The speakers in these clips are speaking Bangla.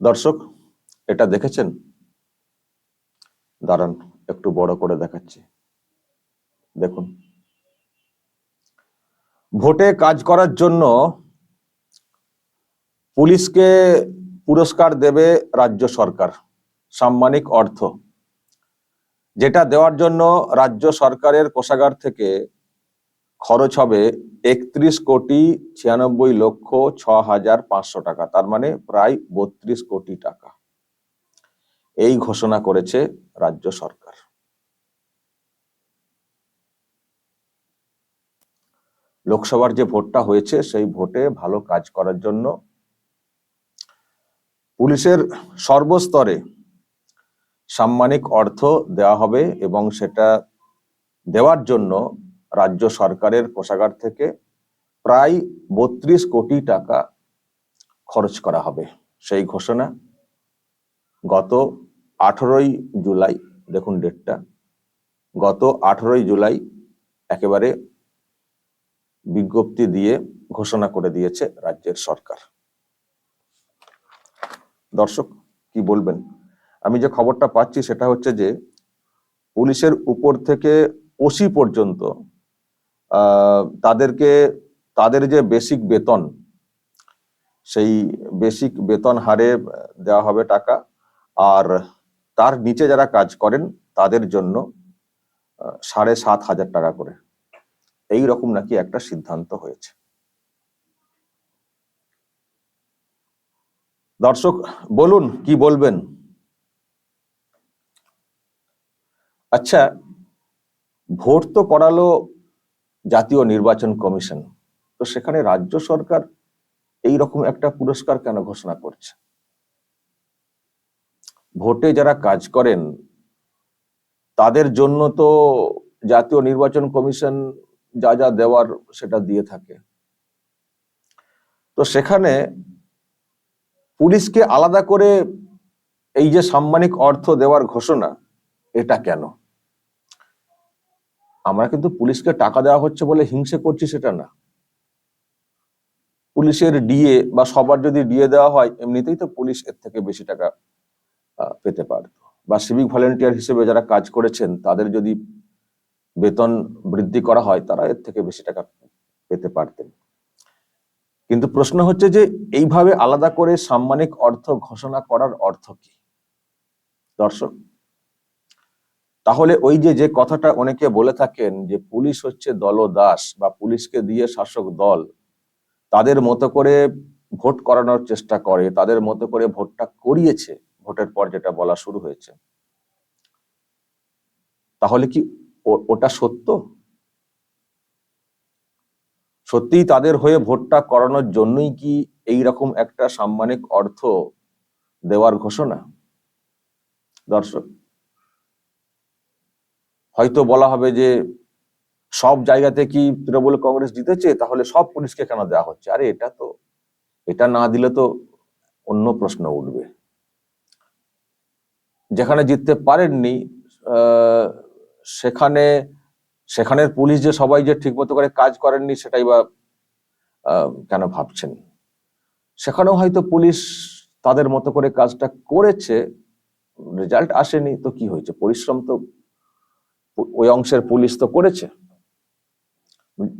দর্শক, এটা দেখেছেন? দাঁড়ান, একটু বড় করে দেখাচ্ছি। দেখুন। ভোটে কাজ করার জন্য পুলিশকে পুরস্কার দেবে রাজ্য সরকার, সাম্মানিক অর্থ। যেটা দেওয়ার জন্য রাজ্য সরকারের কোষাগার থেকে খরচ হবে একত্রিশ কোটি ছিয়ানব্বই লক্ষ ছ হাজার পাঁচশো টাকা, তার মানে প্রায় বত্রিশ কোটি টাকা। এই ঘোষণা করেছে রাজ্য সরকার। লোকসভার যে ভোটটা হয়েছে, সেই ভোটে ভালো কাজ করার জন্য পুলিশের সর্বস্তরে সাম্মানিক অর্থ দেওয়া হবে এবং সেটা দেওয়ার জন্য রাজ্য সরকারের কোষাগার থেকে প্রায় বত্রিশ কোটি টাকা খরচ করা হবে। সেই ঘোষণা গত আঠেরোই জুলাই, দেখুন ডেটটা গত আঠেরোই জুলাই একেবারে বিজ্ঞপ্তি দিয়ে ঘোষণা করে দিয়েছে রাজ্যের সরকার। দর্শক, কি বলবেন? আমি যে খবরটা পাচ্ছি সেটা হচ্ছে যে, পুলিশের উপর থেকে ওসি পর্যন্ত তাদেরকে, তাদের যে বেসিক বেতন, সেই বেসিক বেতন হারে দেওয়া হবে টাকা। আর তার নিচে যারা কাজ করেন, তাদের জন্য সাড়ে সাত হাজার টাকা করে। এই রকম নাকি একটা সিদ্ধান্ত হয়েছে। দর্শক, বলুন কি বলবেন? আচ্ছা ভোট তো করালো জাতীয় নির্বাচন কমিশন। তো সেখানে রাজ্য সরকার এই রকম একটা পুরস্কার কেন ঘোষণা করছে? ভোটে যারা কাজ করেন, তাদের জন্য তো জাতীয় নির্বাচন কমিশন যা যা দেওয়ার সেটা দিয়ে থাকে। তো সেখানে পুলিশকে আলাদা করে এই যে সাম্মানিক অর্থ দেওয়ার ঘোষণা, এটা কেন? আমরা কিন্তু পুলিশকে টাকা দেওয়া হচ্ছে বলে হিংসে করছি সেটা না। পুলিশের ডিএ বা সবার যদি ডিএ দেওয়া হয়, এমনিতেই তো পুলিশ এর থেকে বেশি টাকা পেতে পারতো। বা সিভিক ভলেন্টিয়ার হিসেবে যারা কাজ করেছেন, তাদের যদি বেতন বৃদ্ধি করা হয়, তারা এর থেকে বেশি টাকা পেতে পারতেন। কিন্তু প্রশ্ন হচ্ছে যে, এইভাবে আলাদা করে সাম্মানিক অর্থ ঘোষণা করার অর্থ কি? দর্শক তাহলে ওই যে যে কথাটা অনেকে বলে থাকেন যে, পুলিশ হচ্ছে দলদাস বা পুলিশকে দিয়ে শাসক দল, তাদের মতো করে ভোট করানোর চেষ্টা করে, তাদের মতো করে ভোটটা করিয়েছে, ভোটের পর যেটা বলা শুরু হয়েছে। তাহলে কি ওটা সত্য? সত্যিই তাদের হয়ে ভোটটা করানোর জন্যই কি এই রকম একটা সাম্মানিক অর্থ দেওয়ার ঘোষণা? দর্শক হয়তো বলা হবে যে সব জায়গাতে কি তৃণমূল কংগ্রেস জিতেছে? তাহলে সব পুলিশকে কেন দেওয়া হচ্ছে? আরে এটা তো, এটা না দিলে তো অন্য প্রশ্ন উঠবে। যেখানে জিততে পারেননি সেখানে, সেখানের পুলিশ যে সবাই যে ঠিকমতো করে কাজ করেননি সেটাই বা কেন ভাবছেন? সেখানেও হয়তো পুলিশ তাদের মতো করে কাজটা করেছে, রেজাল্ট আসেনি, তো কি হয়েছে? পরিশ্রম তো ওই অংশের পুলিশ তো করেছে।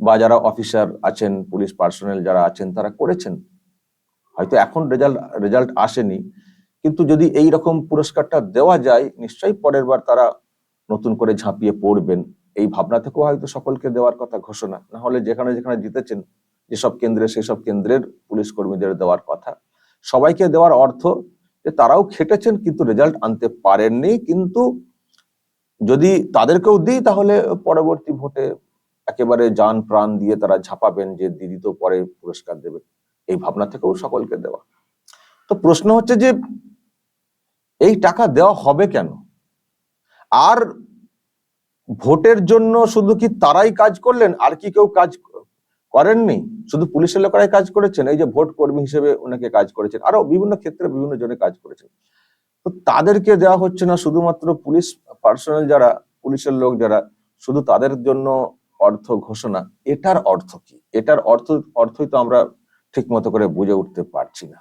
বা যারা অফিসার আছেন, পুলিশ পার্সোনাল যারা আছেন, তারা করেছেন। হয়তো এখন রেজাল্ট রেজাল্ট আসেনি। কিন্তু যদি এই রকম পুরস্কারটা দেওয়া যায়, নিশ্চয়ই পরের বার তারা নতুন করে ঝাঁপিয়ে পড়বেন। এই ভাবনা থেকেও হয়তো সকলকে দেওয়ার কথা ঘোষণা। না হলে যেখানে যেখানে জিতেছেন, যেসব কেন্দ্রে, সেসব কেন্দ্রের পুলিশ কর্মীদের দেওয়ার কথা। সবাইকে দেওয়ার অর্থ যে তারাও খেটেছেন, কিন্তু রেজাল্ট আনতে পারেননি। কিন্তু যদি তাদেরকেও দিই, তাহলে পরবর্তী ভোটে একেবারে যান প্রাণ দিয়ে তারা ঝাঁপাবেন যে দিদি তো পরে পুরস্কার দেবে। এই ভাবনা থেকেও সকলকে দেওয়া। তো প্রশ্ন হচ্ছে যে, এই টাকা দেওয়া হবে কেন? আর ভোটের জন্য শুধু কি তারাই কাজ করলেন? আর কি কেউ কাজ করেননি? শুধু পুলিশের লোকেরাই কাজ করেছেন? এই যে ভোট কর্মী হিসেবে অনেকে কাজ করেছেন। আরও বিভিন্ন ক্ষেত্রে বিভিন্ন জনে কাজ করেছেন। তো তাদেরকে দেওয়া হচ্ছে না শুধুমাত্র পুলিশ পার্সোনাল যারা, পুলিশের লোক যারা, শুধু তাদের জন্য অর্থ ঘোষণা। এটার অর্থ কি? এটার অর্থ, অর্থই তো আমরা ঠিক মতো করে বুঝে উঠতে পারছি না।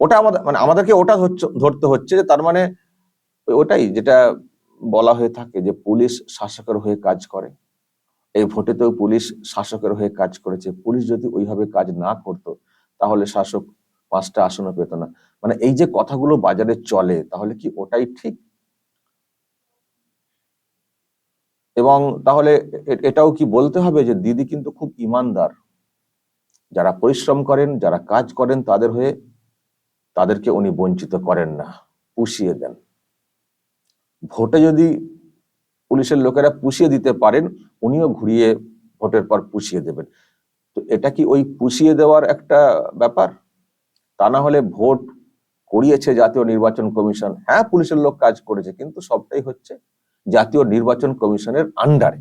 ওটা আমাদের মানে আমাদেরকে ওটা ধরতে হচ্ছে যে তার মানে ওটাই যেটা বলা হয়ে থাকে যে পুলিশ শাসকের হয়ে কাজ করে। এই ভোটেতেও পুলিশ শাসকের হয়ে কাজ করেছে। পুলিশ যদি ওইভাবে কাজ না করতো, তাহলে শাসক পাঁচটা আসনও পেত না। মানে এই যে কথাগুলো বাজারে চলে, তাহলে কি ওটাই ঠিক? এবং তাহলে এটাও কি বলতে হবে যে দিদি কিন্তু খুব ইমানদার? যারা পরিশ্রম করেন, যারা কাজ করেন, তাদের হয়ে তাদেরকে উনি বঞ্চিত করেন না, পুষিয়ে দেন। ভোটে যদি পুলিশের লোকেরা পুষিয়ে দিতে পারেন, উনিও ঘুরিয়ে ভোটের পর পুষিয়ে দেবেন। তো এটা কি ওই পুষিয়ে দেওয়ার একটা ব্যাপার? তা না হলে ভোট করিয়েছে জাতীয় নির্বাচন কমিশন। হ্যাঁ পুলিশের লোক কাজ করেছে, কিন্তু সবটাই হচ্ছে জাতীয় নির্বাচন কমিশনের আন্ডারে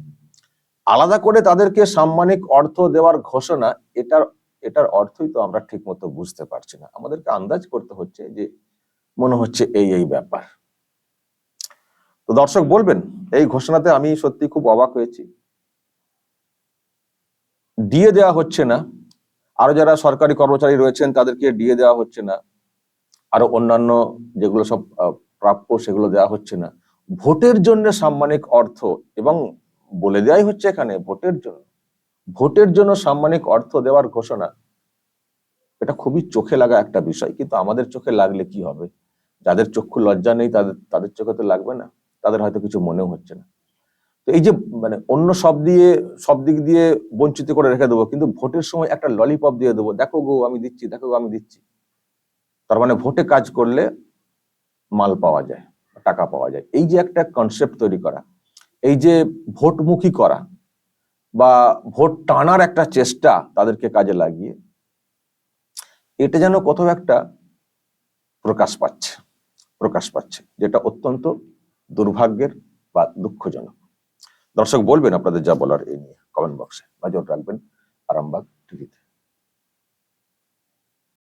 আলাদা করে তাদেরকে সাম্মানিক অর্থ দেওয়ার ঘোষণা, এটার এটার অর্থই তো আমরা ঠিক মতো বুঝতে পারছি না। আমাদেরকে আন্দাজ করতে হচ্ছে যে মনে হচ্ছে এই এই ব্যাপার। তো দর্শক বলবেন, এই ঘোষণাতে আমি সত্যি খুব অবাক হয়েছি। দিয়ে দেওয়া হচ্ছে না। আরও যারা সরকারি কর্মচারী রয়েছেন, তাদেরকে দিয়ে দেওয়া হচ্ছে না। আরও অন্যান্য যেগুলো সব প্রাপ্য সেগুলো দেওয়া হচ্ছে না। ভোটের জন্য সাম্মানিক অর্থ এবং বলে দেওয়াই হচ্ছে এখানে, ভোটের জন্য। ভোটের জন্য সাম্মানিক অর্থ দেওয়ার ঘোষণা, এটা খুবই চোখে লাগা একটা বিষয়। কিন্তু আমাদের চোখে লাগলে কি হবে? যাদের চক্ষু লজ্জা নেই, তাদের তাদের চোখে তো লাগবে না। তাদের হয়তো কিছু মনেও হচ্ছে না। তো এই যে মানে অন্য সব দিয়ে, সব দিক দিয়ে বঞ্চিত করে রেখে দেবো, কিন্তু ভোটের সময় একটা ললিপপ দিয়ে দেবো, দেখো গো, আমি দিচ্ছি, দেখো গো, আমি দিচ্ছি। তার মানে ভোটে কাজ করলে মাল পাওয়া যায়, টাকা পাওয়া যায়। এই যে একটা কনসেপ্ট তৈরি করা, এই যে ভোটমুখী করা, বা ভোট টানার একটা চেষ্টা তাদেরকে কাজে লাগিয়ে, এটা যেন কোথাও একটা প্রকাশ পাচ্ছে প্রকাশ পাচ্ছে, যেটা অত্যন্ত দুর্ভাগ্যের বা দুঃখজনক। দর্শক বলবেন আপনাদের যা বলার এই নিয়ে কমেন্ট বক্সে নজর রাখবেন আরামবাগ